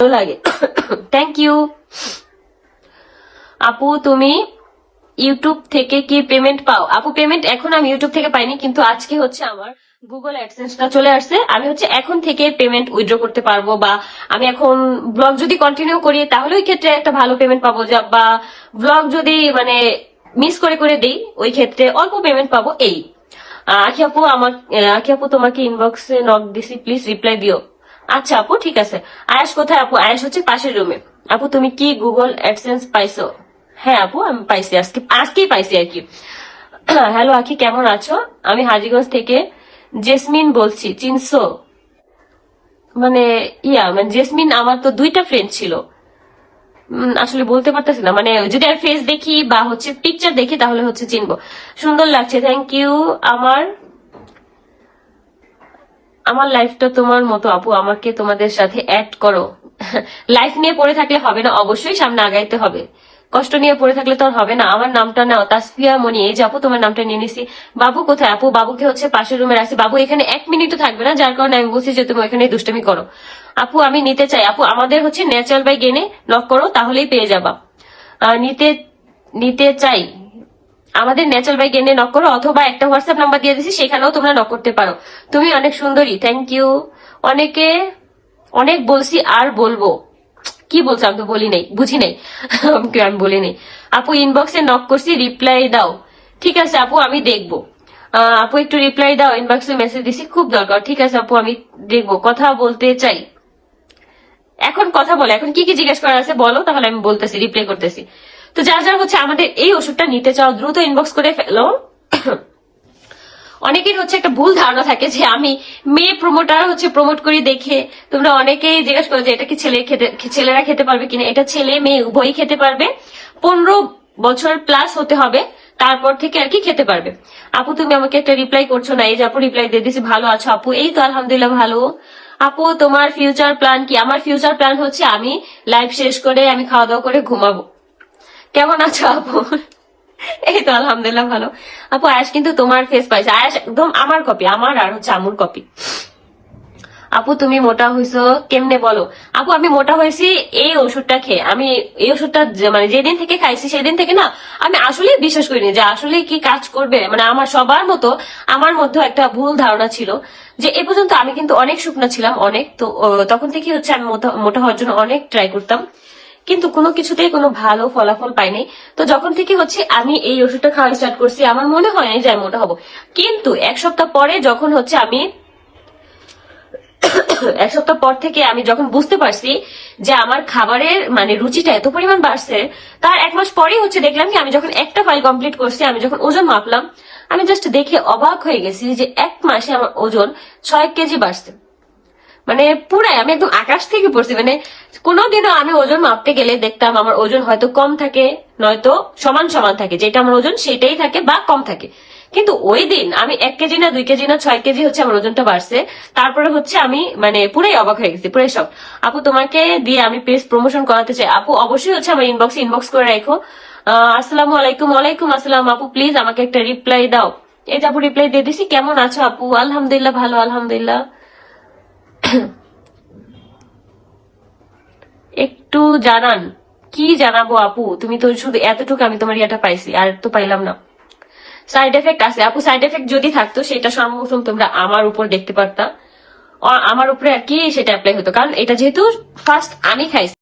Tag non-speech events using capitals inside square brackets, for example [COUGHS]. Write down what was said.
ভালো লাগে। Thank you আপু, তুমি ইউটিউব থেকে কি পেমেন্ট পাও? আপু পেমেন্ট এখন আমি ইউটিউব থেকে পাইনি, কিন্তু আজকে হচ্ছে আমার গুগল অ্যাডসেন্সটা চলে আসছে। আমি হচ্ছে এখন থেকে পেমেন্ট উইথড্র করতে পারব বা আমি এখন ব্লগ যদি কন্টিনিউ করি, তাহলে ওই ক্ষেত্রে একটা ভালো পেমেন্ট পাবো। বা ব্লগ যদি মানে মিস করে করে দিই, ওই ক্ষেত্রে অল্প পেমেন্ট পাবো এই। আখি আপু আমার আখি আপু, তোমাকে ইনবক্সে নক দিছি প্লিজ রিপ্লাই দিও। আচ্ছা আপু, ঠিক আছে। আয়াস কোথায়, আপু? আয়াস হচ্ছে পাশের রুমে আপু, তুমি কি গুগল অ্যাডসেন্স পাইছো? হ্যাঁ আপু, আমি পাইছি, আজকে আজকেই পাইছি আর কি। [CLEARS THROAT] হ্যালো আখি, কেমন আছো? আমি হাজিগঞ্জ থেকে জেসমিন বলছি, চিনছো? মানে ইয়া মানে জেসমিন আমার তো দুইটা ফ্রেন্ড ছিল। আসলে বলতে পারতেছি না। মানে যদি আর ফেস দেখি বা হচ্ছে পিকচার দেখি, তাহলে হচ্ছে চিনবো। সুন্দর লাগছে থ্যাংক ইউ আমার আমার লাইফটা তোমার মতো, আপু, আমাকে তোমাদের সাথে অ্যাড করো। লাইফ নিয়ে পড়ে থাকলে হবে না, অবশ্যই সামনে আগাইতে হবে। কষ্ট নিয়ে পড়ে থাকলে তো হবে না। আমার নামটা নাও, তাসফিয়া মনি, এই যে আপু, তোমার নামটা নিয়ে নিছি। বাবু কোথায়? আপু, বাবুকে হচ্ছে পাশের রুমে রাখছি। বাবু, এখানে এক মিনিটও থাকবে না, যার কারণে আমি বলছি যে তুমি ওখানে দুষ্টামি করো। আপু, আমি নিতে চাই। আপু, আমাদের হচ্ছে ন্যাচারাল বাই গেনে নক করো, তাহলেই পেয়ে যাবা। নিতে নিতে চাই। আমাদের ন্যাচারাল বাই গেনে নক করো, অথবা একটা হোয়াটসঅ্যাপ নাম্বার দিয়ে দিছি, সেখানেও তোমরা নক করতে পারো। তুমি অনেক সুন্দরী থ্যাংক ইউ অনেকে, অনেক বলছি আর বলব। কি বলছো আমি তো বলি নাই, বুঝি নাই। [LAUGHS] আমি বলি নাই। আপু ইনবক্সে নক করছি রিপ্লাই দাও। ঠিক আছে আপু, আমি দেখব। আপু, একটু রিপ্লাই দাও ইনবক্সে মেসেজ দিছি, খুব দরকার। ঠিক আছে আপু, আমি দেখব। কথা বলতে চাই। এখন কথা বলে, এখন কি কি জিজ্ঞেস করার আছে, বলো, তাহলে আমি বলতেছি রিপ্লাই করতেছি। তো যার যার হচ্ছে আমাদের এই ওষুধটা নিতে চাও, দ্রুত ইনবক্স করে ফেলো। অনেকের হচ্ছে একটা ভুল ধারণা থাকে যে আমি মেয়ে প্রমোটার হচ্ছে প্রমোট করি দেখে। তোমরা অনেকেই জিজ্ঞেস করো যে এটা কি ছেলে খেতে, ছেলেরা খেতে পারবে কিনা? এটা ছেলে, মেয়ে উভয়ই খেতে পারবে। পনেরো বছর প্লাস হতে হবে, তারপর থেকে আর কি খেতে পারবে। আপু, তুমি আমাকে একটা রিপ্লাই করছ না, এই যে আপু রিপ্লাই দিয়ে দিছি ভালো আছো আপু? এই তো আলহামদুলিল্লাহ ভালো। আপু, তোমার ফিউচার প্ল্যান কি? আমার ফিউচার প্ল্যান হচ্ছে আমি লাইফ শেষ করে আমি খাওয়া দাওয়া করে ঘুমাবো। কেমন আছো আপু? এই তো আলহামদুলিল্লাহ ভালো। আপু, আয়াস কিন্তু তোমার ফেস পাইছে। আয়াস একদম আমার কপি আমার আর হচ্ছে আমুর কপি আপু, তুমি মোটা হয়েছো কেমনে বলো? আপু, আমি মোটা হয়েছি এই ওষুধটা খেয়ে। আমি এই ওষুধটা মানে যেদিন থেকে খাইছি, সেদিন থেকে না, আমি আসলে বিশ্বাস করিনি যে আসলে কি কাজ করবে। মানে আমার সবার মতো, আমার মধ্যে একটা ভুল ধারণা ছিল যে এ পর্যন্ত আমি কিন্তু অনেক শুকনা ছিলাম, অনেক। তো তখন থেকে হচ্ছে আমি মোটা হওয়ার জন্য অনেক ট্রাই করতাম। কিন্তু কোনো কিছুতেই কোনো ভালো ফলাফল পাইনি। তো যখন থেকে হচ্ছে আমি এই ওষুধটা খাওয়া স্টার্ট করছি, আমার মনে হয় যে আমি মোটা হব। কিন্তু এক সপ্তাহ পরে যখন হচ্ছে আমি [COUGHS] এক সপ্তাহ পর থেকে আমি যখন বুঝতে পারছি যে আমার খাবারের মানে রুচিটা এত পরিমাণ বাড়ছে, তার এক মাস পরেই হচ্ছে দেখলাম কি আমি যখন একটা ফাইল কমপ্লিট করছি, আমি যখন ওজন মাপলাম, আমি জাস্ট দেখে অবাক হয়ে গেছি যে এক মাসে আমার ওজন ছয় কেজি বাড়ছে। মানে পুরাই, আমি একদম আকাশ থেকে পড়ছি মানে কোনোদিনও আমি ওজন মাপতে গেলে দেখতাম আমার ওজন হয়তো কম থাকে, নয়তো সমান সমান থাকে, যেটা আমার ওজন সেটাই থাকে বা কম থাকে। কিন্তু ওই দিন আমি এক কেজি না, দুই কেজি না, ছয় কেজি হচ্ছে আমার ওজনটা বাড়ছে। তারপরে হচ্ছে আমি মানে পুরাই অবাক হয়ে গেছি, পুরাই সব আপু, তোমাকে দিয়ে আমি পেজ প্রমোশন করাতে চাই। আপু, অবশ্যই হচ্ছে আমার ইনবক্স ইনবক্স করে রাখো। আসসালামু আলাইকুম, ওয়ালাইকুম আসসালাম। আপু প্লিজ আমাকে একটা রিপ্লাই দাও। এই আপু রিপ্লাই দিয়ে দিছি। কেমন আছো আপু? আলহামদুলিল্লাহ, ভালো, আলহামদুলিল্লাহ। [COUGHS] একটু জানান। কি জানাব আপু? তুমি তো শুধু এতটুকু আমি তোমার ইয়াটা পাইছি, আর তো পাইলাম না। সাইড এফেক্ট আছে। আপু সাইড এফেক্ট যদি থাকতো, সেটা সর্বপ্রথম তোমরা আমার উপর দেখতে পারতা। আমার উপরে আর কি সেটা অ্যাপ্লাই হতো। কারণ এটা যেহেতু ফার্স্ট আমি খাইছি।